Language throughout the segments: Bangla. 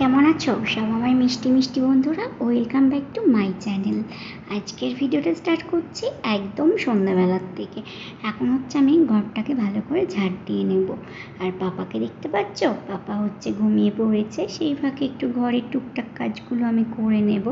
কেমন আছো? সব আমার মিষ্টি মিষ্টি বন্ধুরা welcome back to my channel আজকের ভিডিওটা স্টার্ট করছি একদম সন্ধ্যাবেলার থেকে। এখন হচ্ছে আমি ঘরটাকে ভালো করে ঝাড় দিয়ে নেব। আর পাপাকে দেখতে পাচ্ছ? পাপা হচ্ছে ঘুমিয়ে পড়েছে, সেই ফাঁকে একটু ঘরের টুকটাক কাজগুলো আমি করে নেব।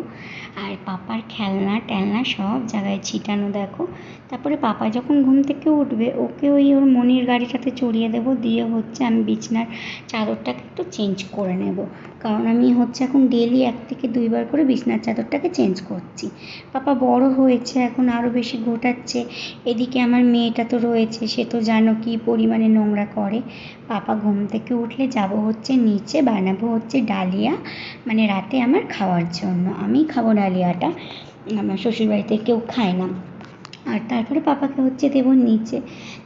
আর পাপার খেলনা টেলনা সব জায়গায় ছিটানো, দেখো। তারপরে পাপা যখন ঘুম থেকে উঠবে, ওকে ওই ওর মনির গাড়িটাতে চড়িয়ে দেবো। দিয়ে হচ্ছে আমি বিছনার চাদরটাকে একটু চেঞ্জ করে নেব। কারণ আমি হচ্ছে এখন ডেলি এক থেকে দুইবার করে বিছনার চাদরটাকে চেঞ্জ করছি। পাপা বড় হয়েছে, এখন আরও বেশি গোটাচ্ছে এদিকে আমার মেয়েটা তো রয়েছে, সে তো জানো কী পরিমাণে নোংরা করে। পাপা ঘুম থেকে উঠলে যাব হচ্ছে নিচে, বানাবো হচ্ছে ডালিয়া মানে রাতে আমার খাওয়ার জন্য। আমি খাব ডালিয়াটা। আমার শ্বশুরবাড়িতে কেউ খায় না। আর তারপরে পাপাকে হচ্ছে দেবো নিচে।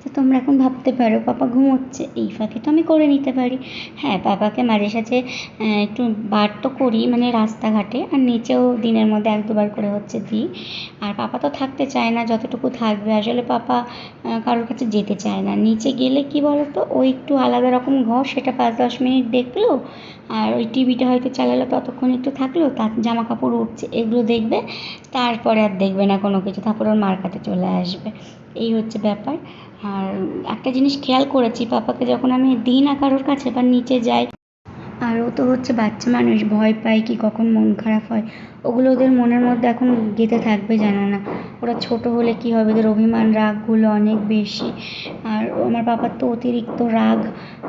তো তোমরা এখন ভাবতে পারো, পাপা ঘুমোচ্ছে। এই ফাঁকে তো আমি করে নিতে পারি। হ্যাঁ পাপাকে মাঝে সাঝে একটু বার তো করি মানে রাস্তাঘাটে। আর নিচেও দিনের মধ্যে এক দুবার করে হচ্ছে দিই। আর পাপা তো থাকতে চায় না, যতটুকু থাকবে। আসলে পাপা কারোর কাছে যেতে চায় না। নিচে গেলে কি বলো তো ও একটু আলাদা রকম ঘর, সেটা পাঁচ দশ মিনিট দেখল। আর ওই টিভিটা হয়তো চালালো, ততক্ষণ একটু থাকল। তার জামা কাপড় উঠছে, এগুলো দেখবে। তারপরে আর দেখবে না কোনো কিছু। তারপর ওর মার কাছে চলে আসবে। এই হচ্ছে ব্যাপার। আর একটা জিনিস খেয়াল করেছি, পাপাকে যখন আমি দিই না কারোর কাছে বা নিচে যাই, আর ও তো হচ্ছে বাচ্চা মানুষ, ভয় পায় কি কখন মন খারাপ হয়, ওগুলো ওদের মনের মধ্যে এখন গেঁথে থাকবে জানো না। ওরা ছোট হলে কি হবে? ওদের অভিমান, রাগগুলো অনেক বেশি। আর আমার বাবার তো অতিরিক্ত রাগ।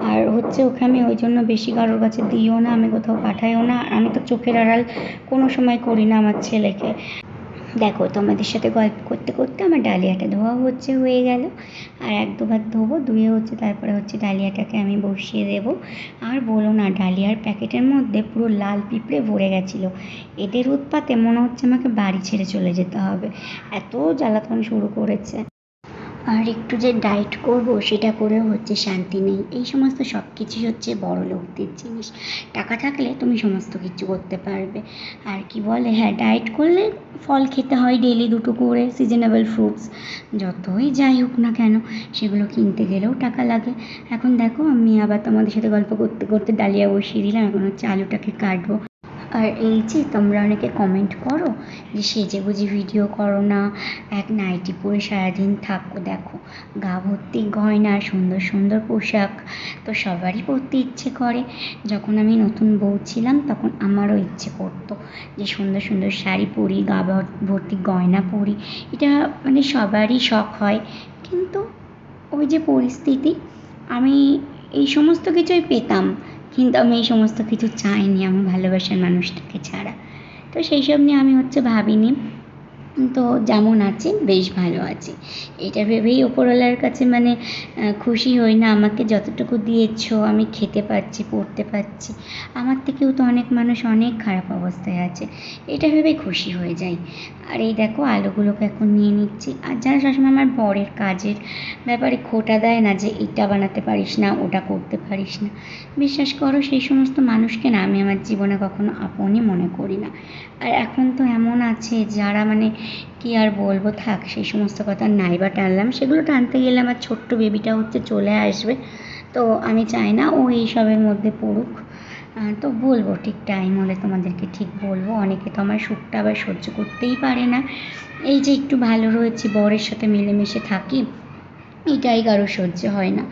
আর হচ্ছে ওকে আমি ওই জন্য বেশি কারোর কাছে দিও না, আমি কোথাও পাঠাইও না। আমি তো চোখের আড়াল কোনো সময় করি না আমার ছেলেকে। দেখো, তোমাদের সাথে গল্প করতে করতে আমার ডালিয়াটা ধোয়া হচ্ছে, হয়ে গেল। আর এক দুবার ধোবো, ধুয়ে হচ্ছে, তারপরে হচ্ছে ডালিয়াটাকে আমি বসিয়ে দেব। আর বলো না, ডালিয়ার প্যাকেটের মধ্যে পুরো লাল পিঁপড়ে ভরে গেছিল। এদের উৎপাতে মনে হচ্ছে আমাকে বাড়ি ছেড়ে চলে যেতে হবে। এত জ্বালাতন শুরু করেছে। আর একটু যে ডায়েট করব, সেটা করেও হচ্ছে শান্তি নেই। এই সমস্ত সব কিছুই হচ্ছে বড় লোকদের জিনিস। টাকা থাকলে তুমি সমস্ত কিছু করতে পারবে। আর কি বলে হ্যাঁ ডায়েট করলে ফল খেতে হয় ডেলি দুটো করে সিজনেবল ফ্রুটস যতই যাই হোক না কেন, সেগুলো কিনতে গেলেও টাকা লাগে। এখন দেখো, আমি আবার তোমাদের সাথে গল্প করতে করতে ডালিয়া বসিয়ে দিলাম। এখন হচ্ছে আলুটাকে কাটবো। আর এই যে তোমরা অনেকে কমেন্ট করো যে সেজে গুজে ভিডিও করো না। এক নাইটি পরে সারাদিন থাকো, দেখো, গা ভর্তি গয়না, সুন্দর সুন্দর পোশাক। তো সবারই পরতে ইচ্ছে করে। যখন আমি নতুন বউ ছিলাম, তখন আমারও ইচ্ছে করতো যে, সুন্দর সুন্দর শাড়ি পরি, গা ভর্তি গয়না পরি। এটা মানে সবারই শখ হয়। কিন্তু ওই যে পরিস্থিতি, আমি এই সমস্ত কিছুই পেতাম। কিন্তু আমি এই সমস্ত কিছু চাইনি আমার ভালোবাসার মানুষটাকে ছাড়া। তো সেই সব নিয়ে আমি হচ্ছে ভাবিনি। তো যেমন আছে, বেশ ভালো আছে। এটা ভেবেই ওপরওয়ালার কাছে মানে খুশি হই না, আমাকে যতটুকু দিয়েছ, আমি খেতে পারছি, পড়তে পারছি। আমার থেকেও তো অনেক মানুষ অনেক খারাপ অবস্থায় আছে। এটা ভেবেই খুশি হয়ে যাই। আর এই দেখো, আলুগুলোকে এখন নিয়ে নিচ্ছি। আর যারা সবসময় আমার বরের কাজের ব্যাপারে খোটা দেয় না যে, এটা বানাতে পারিস না, ওটা করতে পারিস না। বিশ্বাস করো, সেই সমস্ত মানুষকে না, আমি আমার জীবনে কখনো আপনই মনে করি না। আর এখন তো এমন আছে, যারা মানে কী আর বলব, থাক, সেই সমস্ত কথা নাই বা টানলাম। সেগুলো টানতে গেলে আমার ছোট্ট বেবিটা হচ্ছে চলে আসবে। তো আমি চাই না ও এইসবের মধ্যে পড়ুক। তো বলব ঠিক টাইম হলে তোমাদেরকে ঠিক বলব। অনেকে তো আমার সুখটা আবার সহ্য করতেই পারে না। এই যে একটু ভালো রয়েছে, বরের সাথে মিলেমিশে থাকি, এটাই কারও সহ্য হয় না।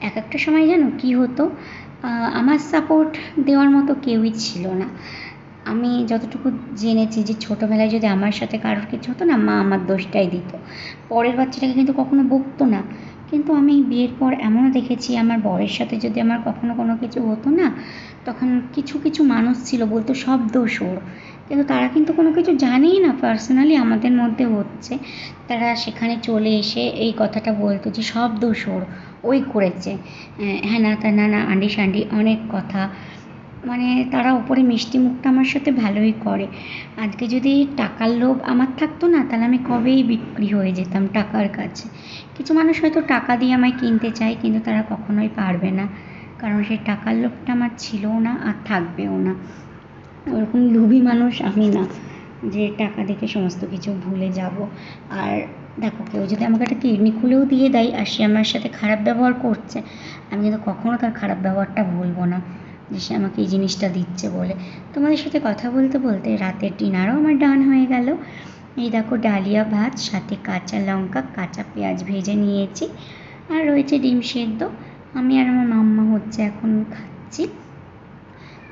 এক একটা সময় জানো কি হতো? আমার সাপোর্ট দেওয়ার মতো কেউই ছিল না। আমি যতটুকু জেনেছি যে ছোটোবেলায় যদি আমার সাথে কারোর কিছু হতো না, মা আমার দোষটাই দিত। পরের বাচ্চাটাকে কিন্তু কখনো বকতো না। কিন্তু আমি বিয়ের পর এমনও দেখেছি, আমার বরের সাথে যদি আমার কখনো কোনো কিছু হতো না, তখন কিছু কিছু মানুষ ছিল বলতো সব দোষ ওর। কিন্তু তারা কিন্তু কোনো কিছু জানেই না পার্সোনালি আমাদের মধ্যে হচ্ছে। তারা সেখানে চলে এসে এই কথাটা বলতো যে সব দোষ ওর। ওই করেছে। হ্যাঁ না, তা, না না আন্ডি সান্ডি অনেক কথা। মানে তারা ওপরে মিষ্টি মুখটা আমার সাথে ভালোই করে। আজকে যদি টাকার লোভ আমার থাকতো না, তাহলে আমি কবেই বিক্রি হয়ে যেতাম টাকার কাছে। কিছু মানুষ হয়তো টাকা দিয়ে আমায় কিনতে চায়, কিন্তু তারা কখনোই পারবে না। কারণ সেই টাকার লোভটা আমার ছিলও না আর থাকবেও না। ওরকম লোভী মানুষ আমি না, যে টাকা দেখে সমস্ত কিছু ভুলে যাব। আর দেখো, কেউ যদি আমাকে একটা কিডনি খুলেও দিয়ে দেয়, আর সে আমার সাথে খারাপ ব্যবহার করছে, আমি কিন্তু কখনও তার খারাপ ব্যবহারটা ভুলবো না। যে সে আমাকে এই জিনিসটা দিচ্ছে বলে। তোমাদের সাথে কথা বলতে বলতে রাতের ডিনারও আমার ডান হয়ে গেল। এই দেখো ডালিয়া ভাত, সাথে কাঁচা লঙ্কা, কাঁচা পেঁয়াজ ভেজে নিয়েছি। আর রয়েছে ডিম সেদ্ধ। আমি আর আমার মাম্মা হচ্ছে এখন খাচ্ছি।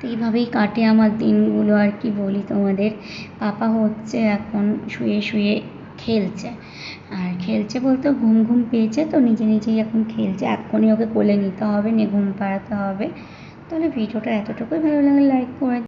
তো এইভাবেই কাটে আমার দিনগুলো আর কি বলি তোমাদের। পাপা হচ্ছে এখন শুয়ে শুয়ে খেলছে। আর খেলছে বলতে ঘুম ঘুম পেয়েছে তো নিজে নিজেই এখন খেলছে। এক্ষুনি ওকে কোলে নিতে হবে, নিয়ে ঘুম পাড়াতে হবে। তাহলে ভিডিওটা এতটুকুই। ভালো লাগলে লাইক করে